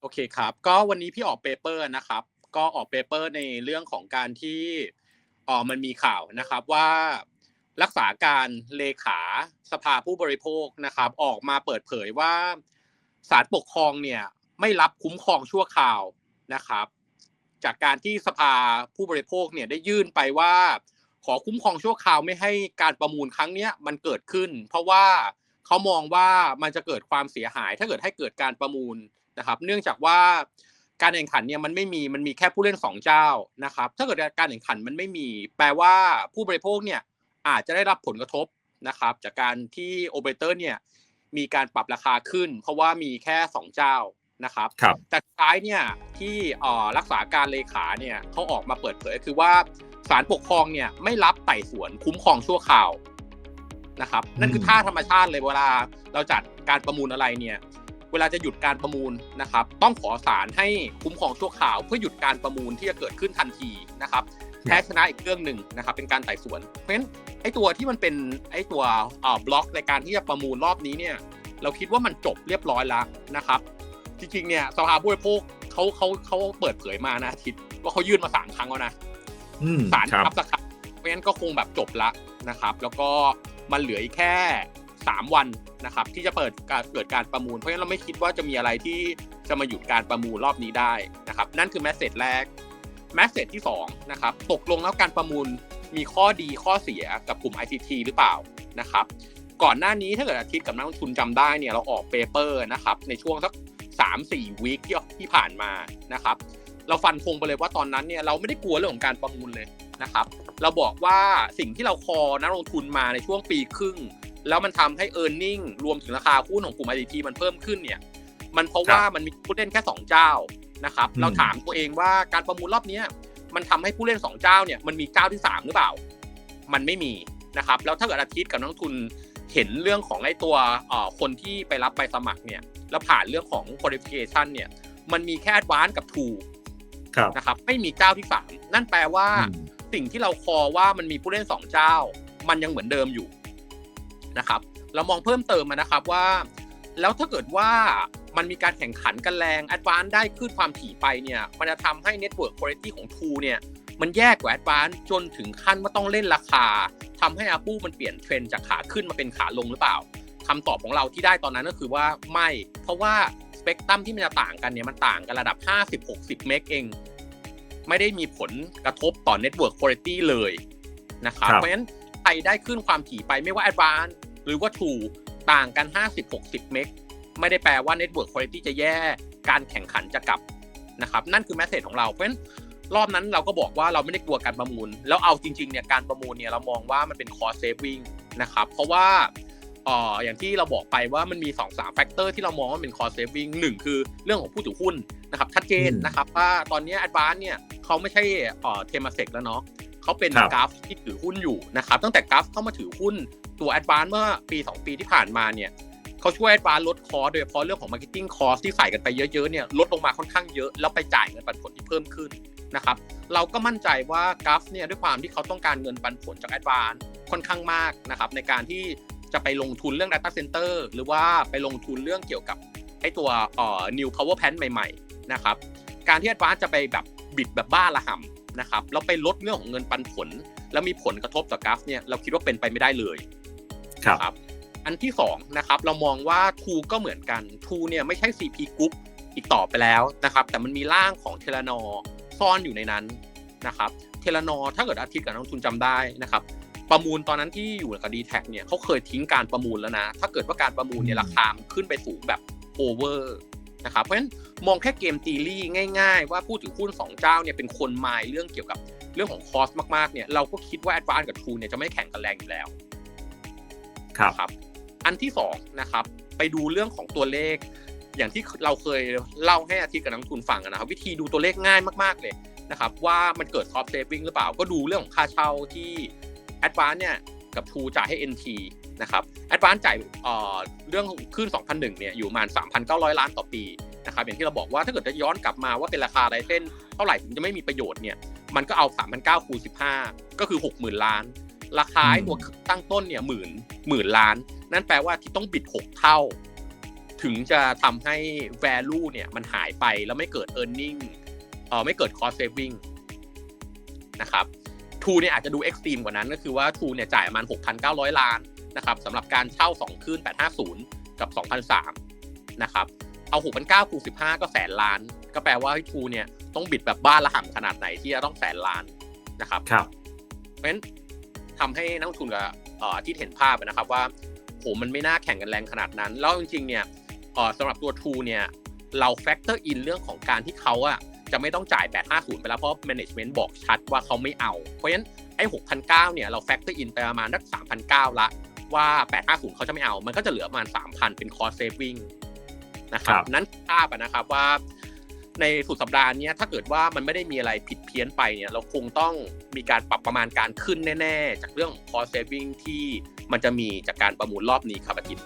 โอเคครับ ก็วันนี้พี่ออกเปเปอร์นะครับ ก็ออกเปเปอร์ในเรื่องของการที่อ๋อมันมีข่าวนะครับว่ารักษาการเลขาสภาผู้บริโภคนะครับ ออกมาเปิดเผยว่าศาลปกครองเนี่ยไม่รับคุ้มครองชั่วคราวนะครับ จากการที่สภาผู้บริโภคเนี่ยได้ยื่นไปว่า ขอคุ้มครองชั่วคราวไม่ให้การประมูลครั้งเนี้ยมันเกิดขึ้น เพราะว่าเขามองว่ามันจะเกิดความเสียหาย ถ้าเกิดให้เกิดการประมูล นะครับ เนื่องจากว่าการแข่งขันเนี่ยมันไม่มีมันมีแค่ผู้เล่นสองเจ้านะครับ ถ้าเกิดการแข่งขันมันไม่มี แปลว่าผู้บริโภคเนี่ยอาจจะได้รับผลกระทบนะครับ จากการที่โอเปอเรเตอร์เนี่ยมีการปรับราคาขึ้น เพราะว่ามีแค่สองเจ้านะครับครับแต่สุดท้ายเนี่ยที่เอ่อรักษาการเลขาเนี่ยเขาออกมาเปิดเผยคือว่าศาลปกครองเนี่ยไม่รับไต่สวนคุ้มครองชั่วคราวนะครับ นั่นคือท่าธรรมชาติเลยเวลาเราจัดการประมูลอะไรเนี่ย เวลาจะหยุดการประมูลนะครับ ต้องขอศาลให้คุ้มครองชั่วคราวเพื่อหยุดการประมูลที่จะเกิดขึ้นทันทีนะครับแพ้ชนะอีกเรื่องหนึ่งนะครับ เป็นการไต่สวน เพราะฉะนั้นไอ้ตัวที่มันเป็นไอ้ตัวเอ่อบล็อกในการที่จะประมูลรอบนี้เนี่ย เราคิดว่ามันจบเรียบร้อยแล้วนะครับ จริงๆเนี่ยสภาผู้บริโภคเขาเขาเขาเปิดเผยมานะอาทิตย์ว่าเขายื่นมาสามครั้งแล้วนะอืมศาลครับรับสักครั้งเพราะฉะนั้นก็คงแบบจบละนะครับ แล้วก็มันเหลืออีกแค่ สามวันนะครับที่จะเปิดการเกิดการประมูล เพราะฉะนั้นเราไม่คิดว่าจะมีอะไรที่จะมาหยุดการประมูลรอบนี้ได้นะครับนั่นคือแมสเซจแรกแมสเซจที่สองนะครับตกลงแล้วการประมูลมีข้อดีข้อเสียกับกลุ่ม ICT หรือเปล่านะครับก่อนหน้านี้ถ้าเกิดอาทิตย์กับนักลงทุนจำได้เนี่ยเราออกเปเปอร์นะครับในช่วงสักสามสี่วีคที่ที่ผ่านมานะครับเราฟันธงไปเลยว่าตอนนั้นเนี่ยเราไม่ได้กลัวเรื่องของการประมูลเลยนะครับ เราบอกว่าสิ่งที่เราคอนักลงทุนมาในช่วงปีครึ่ง แล้วมันทำให้ e a r n i n g รวมถึงราคาหุ้นของกลุ่ม IDT มันเพิ่มขึ้นเนี่ย มันเพราะว่ามันมีผู้เล่นแค่ 2 เจ้านะครับอืมเราถามตัวเองว่าการประมูลรอบเนี้ยมันทำให้ผู้เล่น 2 เจ้าเนี่ยมันมีเจ้าที่ 3 หรือเปล่า มันไม่มีนะครับ แล้วถ้าเกิดอาทิตย์กับนักลงทุนเห็นเรื่องของไอ้ตัวเอ่อคนที่ไปรับใบสมัครเนี่ยแล้วผ่านเรื่องของ qualification เนี่ย มันมีแค่ advance กับ True ครับนะครับ ไม่มีเจ้าที่สามนั่นแปลว่าอืมสิ่งที่เราคอว่ามันมีผู้เล่นสองเจ้า มันยังเหมือนเดิมอยู่ นะครับ เรามองเพิ่มเติมมานะครับว่า แล้วถ้าเกิดว่ามันมีการแข่งขันกันแรงแอดวานได้ขึ้นความถี่ไปเนี่ยมันจะทำให้ Network Quality ของ True เนี่ยมันแยกกว่าแอดวานจนถึงขั้นว่าต้องเล่นราคาทำให้ Apple มันเปลี่ยนเทรนด์จากขาขึ้นมาเป็นขาลงหรือเปล่าคำตอบของเราที่ได้ตอนนั้นก็คือว่าไม่ เพราะว่าสเปกตรัมที่มันจะต่างกันเนี่ยมันต่างกันระดับ 50-60 เมกเอง ไม่ได้มีผลกระทบต่อ Network Quality เลยนะครับครับเพราะฉะนั้นใค รได้ขึ้นความถี่ไปไม่ว่า Advanced หรือว่า True ต่างกัน 50-60 เมกไม่ได้แปลว่า Network Quality จะแย่การแข่งขันจะกลับนะครับนั่นคือแมสเซจของเราเพราะฉะนั้นรอบนั้นเราก็บอกว่าเราไม่ได้กลัวการประมูล แล้วเอาจริงๆเนี่ยการประมูลเนี่ยเรามองว่ามันเป็น cost saving นะครับเพราะว่าอย่างที่เราบอกไปว่ามันมี2-3แฟกเตอร์ที่เรามองว่าเป็น cost saving หนึ่งคือเรื่องของผู้ถือหุ้นนะครับชัดเจนนะครับว่าตอนนี้ Advance เนี่ยเขาไม่ใช่เอ่อเทมาเซกแล้วเนาะ เขาเป็นครับกราฟที่ถือหุ้นอยู่นะครับ ตั้งแต่กราฟเข้ามาถือหุ้นตัว Advance เมื่อปี 2 ปีที่ผ่านมาเนี่ยเขาช่วย Advance ลดคอโดยเฉพาะเรื่องของ Marketing Cost ที่ใส่กันไปเยอะๆเนี่ยลดลงมาค่อนข้างเยอะ แล้วไปจ่ายเงินปันผลที่เพิ่มขึ้นนะครับเราก็มั่นใจว่ากราฟเนี่ยด้วยความที่เขาต้องการเงินปันผลจาก Advance ค่อนข้างมากนะครับในการที่จะไปลงทุนเรื่อง Data Center หรือว่าไปลงทุนเรื่องเกี่ยวกับไอ้ตัวเอ่อ New Power Plant ใหม่ๆนะครับการที่ Advance จะไปแบบบิดแบบบ้าระห่ำ นะครับแล้วไปลดเรื่องของเงินปันผล แล้วมีผลกระทบต่อกราฟเนี่ยเราคิดว่าเป็นไปไม่ได้เลยครับนะครับอันที่2นะครับเรามองว่า t ูก็เหมือนกัน t ูเนี่ยไม่ใช่ CP Group อีกต่อไปแล้วนะครับแต่มันมีร่างของเทเลนอซ่อนอยู่ในนั้นนะครับเทเลนอถ้าเกิดอาทิตย์กับนักลงทุนจำได้นะครับประมูลตอนนั้นที่อยู่กับ d t แทเนี่ยเขาเคยทิ้งการประมูลแล้วนะ ถ้าเกิดว่าการประมูลเนี่ยราคามันขึ้นไปสูงแบบโอเวอร์ นะครับเพราะฉะนั้นมองแค่เกมตีลี่ง่ายๆ ว่าผู้ถือหุ้นสองเจ้าเนี่ยเป็นคนมายเรื่องเกี่ยวกับเรื่องของคอสมากๆเนี่ยเราก็คิดว่า Advance กับ True เนี่ยจะไม่แข่งกันแรงอยู่แล้วครับนะครับอันที่สองนะครับไปดูเรื่องของตัวเลข อย่างที่เราเคยเล่าให้อาทิตย์กับนักลงทุนฟังนะครับ วิธีดูตัวเลขง่ายมากๆเลยนะครับว่ามันเกิด cost saving หรือเปล่าก็ดูเรื่องของค่าเช่าที่ Advance เนี่ย กับ True จ่ายให้ NT นะครับ Advance จ่ายเอ่อเรื่องขึ้น2001เนี่ยอยู่ประมาณ 3,900 ล้านต่อปีนะครับอย่างที่เราบอกว่าถ้าเกิดจะย้อนกลับมาว่าเป็นราคาไรเส้นเท่าไหร่ถึงจะไม่มีประโยชน์เนี่ยมันก็เอา 3,900คูณ15 ก็คือ 60,000 ล้าน ราคาไอ้ตัวตั้งต้นเนี่ยหมื่นหมื่นล้าน นั่นแปลว่าที่ต้องบิด 6 เท่า ถึงจะทำให้ value เนี่ยมันหายไปแล้วไม่เกิด earning เออไม่เกิด cost saving นะครับ ทูเนี่ยอาจจะดู extreme กว่านั้น ก็คือว่าทูเนี่ยจ่ายประมาณ 6,900 ล้านนะครับสำหรับการเช่า 2คลื่น850 กับ 2,003นะครับเอา 6,900คูณ15 ก็แสนล้าน ก็แปลว่าทูเนี่ยต้องบิดแบบบ้านละห่ำขนาดไหนที่จะต้องแสนล้านนะครับครับเพราะฉะนั้นทำให้นักลงทุนกับเอ่อที่เห็นภาพนะครับว่าโหมันไม่น่าแข่งกันแรงขนาดนั้น แล้วจริงๆเนี่ยเอ่อสำหรับตัว True เนี่ยเราแฟกเตอร์อินเรื่องของการที่เขาอะ จะไม่ต้องจ่าย 850 ไปแล้วเพราะ management บอกชัดว่าเขาไม่เอา เพราะฉะนั้นไอ้6,900เนี่ยเราแฟกเตอร์อินไปประมาณสัก3,900ละว่า 850 เขาจะไม่เอา มันก็จะเหลือประมาณ 3,000 เป็น cost saving นะครับครับนั้นภาพอะนะครับว่าในสุดสัปดาห์เนี้ยถ้าเกิดว่ามันไม่ได้มีอะไรผิดเพี้ยนไปเนี่ยเราคงต้องมีการปรับประมาณการขึ้นแน่ ๆ จากเรื่องของ cost saving ที่มันจะมีจากการประมูลรอบนี้ครับอาทิตย์